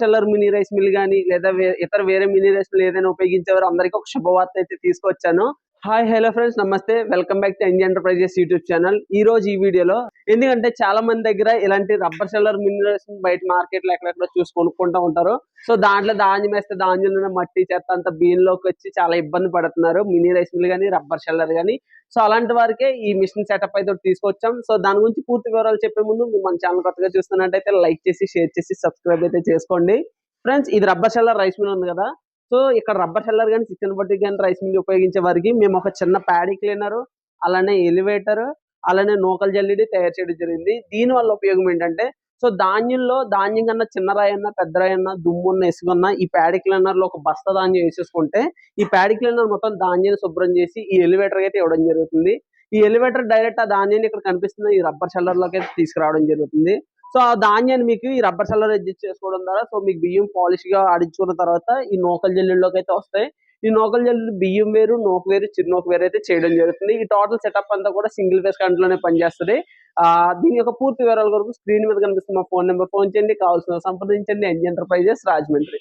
Sheller mini rice mill గాని లేదా ఇతర వేరే మినీ రైస్ మిల్ ఏదైనా ఉపయోగించేవారు అందరికీ ఒక శుభవార్త అయితే తీసుకొచ్చాను. హాయ్ హలో ఫ్రెండ్స్ నమస్తే welcome back to NG enterprises YouTube channel ఈ రోజు ఈ వీడియోలో ఎందుకంటే చాలా మంది దగ్గర ఇలాంటి రబ్బర్ సెల్లర్ మినీ రైస్ బయట మార్కెట్లో ఎక్కడెక్కడ చూసి కొనుక్కుంటూ ఉంటారు. సో దాంట్లో ధాన్యం వేస్తే ధాన్యంలో మట్టి చెత్త అంత బియ్యంలోకి వచ్చి చాలా ఇబ్బంది పడుతున్నారు. మినీ రైస్ మిల్ కానీ రబ్బర్ షెల్లర్ కానీ సో అలాంటి వారికే ఈ మిషన్ సెటప్ అయితే ఒకటి తీసుకొచ్చాం. సో దాని గురించి పూర్తి వివరాలు చెప్పే ముందు మన ఛానల్ కొత్తగా చూస్తున్నట్టయితే లైక్ చేసి షేర్ చేసి సబ్స్క్రైబ్ అయితే చేసుకోండి. ఫ్రెండ్స్ ఇది రబ్బర్ షెల్లర్ రైస్ మిల్ ఉంది కదా. సో ఇక్కడ రబ్బర్ షెల్లర్ కానీ చికెన్ బట్టి కానీ రైస్ మిల్ ఉపయోగించే వారికి మేము ఒక చిన్న ప్యాడీ క్లీనరు అలానే ఎలివేటర్ అలానే నూకల్ జల్లిడి తయారు చేయడం జరిగింది. దీని వల్ల ఉపయోగం ఏంటంటే సో ధాన్యంలో ధాన్యం కన్నా చిన్న రాయి అన్న పెద్ద రాయి దుమ్మున్న దుమ్ము ఉన్న ఈ ప్యాడీ క్లీనర్లో ఒక బస్తా ధాన్యం వేసేసుకుంటే ఈ ప్యాడీ క్లీనర్ మొత్తం ధాన్యాన్ని శుభ్రం చేసి ఈ ఎలివేటర్ అయితే ఇవ్వడం జరుగుతుంది. ఈ ఎలివేటర్ డైరెక్ట్ ఆ ధాన్యాన్ని ఇక్కడ కనిపిస్తున్న ఈ రబ్బర్ షెల్లర్లోకి అయితే తీసుకురావడం జరుగుతుంది. సో ఆ ధాన్యాన్ని మీకు ఈ రబ్బర్ సెల్లర్ అడ్జస్ట్ చేసుకోవడం ద్వారా సో మీకు బియ్యం పాలిష్గా ఆడించుకున్న తర్వాత ఈ నూకల జల్లుల్లోకి అయితే వస్తాయి. ఈ నూకల జల్లు బియ్యం వేరు నూక వేరు చిరునూక వేరు అయితే చేయడం జరుగుతుంది. ఈ టోటల్ సెటప్ అంతా కూడా సింగిల్ ఫేస్ కంట్లోనే పనిచేస్తుంది. ఆ దీని యొక్క పూర్తి వివరాల కొరకు స్క్రీన్ మీద కనిపిస్తున్న ఫోన్ నెంబర్ ఫోన్ చేయండి. కావాల్సిన సంప్రదించండి. NG enterprises Rajahmundry.